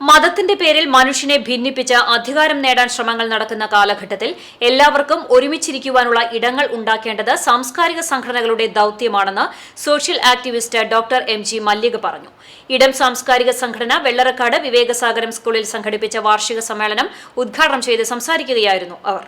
മതത്തിന്റെ പേരിൽ മനുഷ്യനെ ഭിന്നിപ്പിച്ച് അധികാരം നേടാൻ ശ്രമങ്ങൾ നടക്കുന്ന കാലഘട്ടത്തിൽ എല്ലാവർക്കും ഒരുമിച്ചിരിക്കുവാനുള്ള ഇടങ്ങൾ ഉണ്ടാക്കേണ്ടത് സാംസ്കാരിക സംഘടനകളുടെ ദൌത്യമാണെന്ന് social activist doctor M G Mallika പറഞ്ഞു. ഇടം സാംസ്കാരിക സംഘടന വെള്ളറക്കാട് വിവേകസാഗരം സ്കൂളിൽ സംഘടിപ്പിച്ച വാർഷിക സമ്മേളനം ഉദ്ഘാടനം ചെയ്ത് സംസാരിക്കുകയായിരുന്നു അവർ.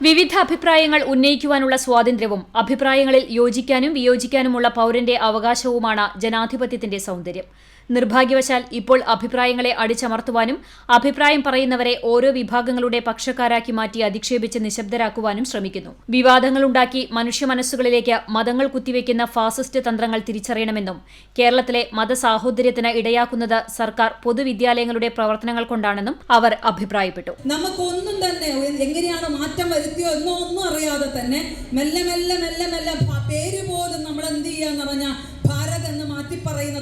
വിവിധ അഭിപ്രായങ്ങൾ ഉന്നയിക്കുവാനുള്ള സ്വാതന്ത്ര്യവും അഭിപ്രായങ്ങളിൽ യോജിക്കാനും വിയോജിക്കാനുമുള്ള പൌരന്റെ അവകാശവുമാണ് ജനാധിപത്യത്തിന്റെ സൗന്ദര്യം. നിർഭാഗ്യവശാൽ ഇപ്പോൾ അഭിപ്രായങ്ങളെ അടിച്ചമർത്തുവാനും അഭിപ്രായം പറയുന്നവരെ ഓരോ വിഭാഗങ്ങളുടെ പക്ഷക്കാരാക്കി മാറ്റി അധിക്ഷേപിച്ച് നിശബ്ദരാക്കുവാനും ശ്രമിക്കുന്നു. വിവാദങ്ങളുണ്ടാക്കി മനുഷ്യ മനസ്സുകളിലേക്ക് മതങ്ങൾ കുത്തിവെക്കുന്ന ഫാസിസ്റ്റ് തന്ത്രങ്ങൾ തിരിച്ചറിയണമെന്നും കേരളത്തിലെ മതസാഹോദര്യത്തിന് ഇടയാക്കുന്നത് സർക്കാർ പൊതുവിദ്യാലയങ്ങളുടെ പ്രവർത്തനങ്ങൾ കൊണ്ടാണെന്നും അവർ അഭിപ്രായപ്പെട്ടു. നമുക്കൊന്നും തന്നെ എങ്ങനെയാണ് മാറ്റം വരുത്തിയോ എന്നോ ഒന്നും അറിയാതെ തന്നെ മെല്ലെ മെല്ലെ മെല്ലെ മെല്ലെ പേര്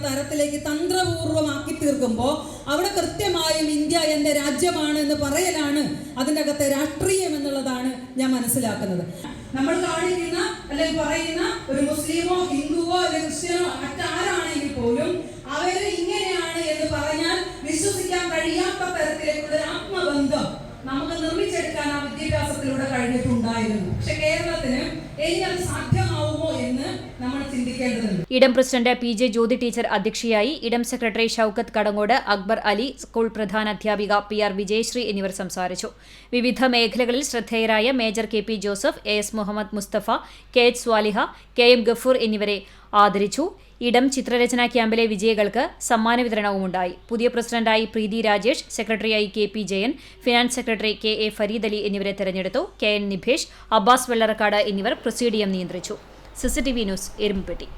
തരത്തിലേക്ക് തന്ത്രപൂർവമാക്കി തീർക്കുമ്പോൾ അവിടെ കൃത്യമായും ഇന്ത്യ എന്റെ രാജ്യമാണ് എന്ന് പറയലാണ് അതിന്റെ അകത്തെ രാഷ്ട്രീയം എന്നുള്ളതാണ് ഞാൻ മനസ്സിലാക്കുന്നത്. നമ്മൾ കാണിക്കുന്ന അല്ലെങ്കിൽ പറയുന്ന ഒരു മുസ്ലിമോ ഹിന്ദുവോ അല്ലെങ്കിൽ ക്രിസ്ത്യനോ മറ്റാരാണെങ്കിൽ പോലും അവർ ഇങ്ങനെയാണ് എന്ന് പറഞ്ഞാൽ വിശ്വസിക്കാൻ കഴിയാത്ത തരത്തിലേക്കുള്ള ആത്മബന്ധം നമുക്ക് നിർമ്മിച്ചെടുക്കാൻ ആ വിദ്യാഭ്യാസത്തിലൂടെ കഴിഞ്ഞിട്ടുണ്ടായിരുന്നു. പക്ഷെ കേരളത്തിന് ഇനി അത് ചിന്തിക്കേണ്ടതുണ്ട് ഇടം president P J Jyothi teacher അധ്യക്ഷയായി ഇടം സെക്രട്ടറി ഷൌക്കത്ത് കടങ്ങോട് അക്ബർ അലി സ്കൂൾ പ്രധാന അധ്യാപിക പി ആർ വിജയശ്രീ എന്നിവർ സംസാരിച്ചു. വിവിധ മേഖലകളിൽ ശ്രദ്ധേയരായ major K P Joseph A S Muhammad Musthafa K H Swaliha K M Gafoor എന്നിവരെ ആദരിച്ചു. ഇടം ചിത്രരചനാ ക്യാമ്പിലെ വിജയികൾക്ക് സമ്മാന വിതരണവും ഉണ്ടായി പുതിയ പ്രസിഡന്റായി പ്രീതി രാജേഷ് സെക്രട്ടറിയായി K P Jayan finance secretary K A Fareed Ali എന്നിവരെ തെരഞ്ഞെടുത്തു. കെ എൻ നിഭേഷ് അബ്ബാസ് വെള്ളറക്കാട് എന്നിവർ പ്രൊസീഡിയം നിയന്ത്രിച്ചു. CCTV news Erumapetty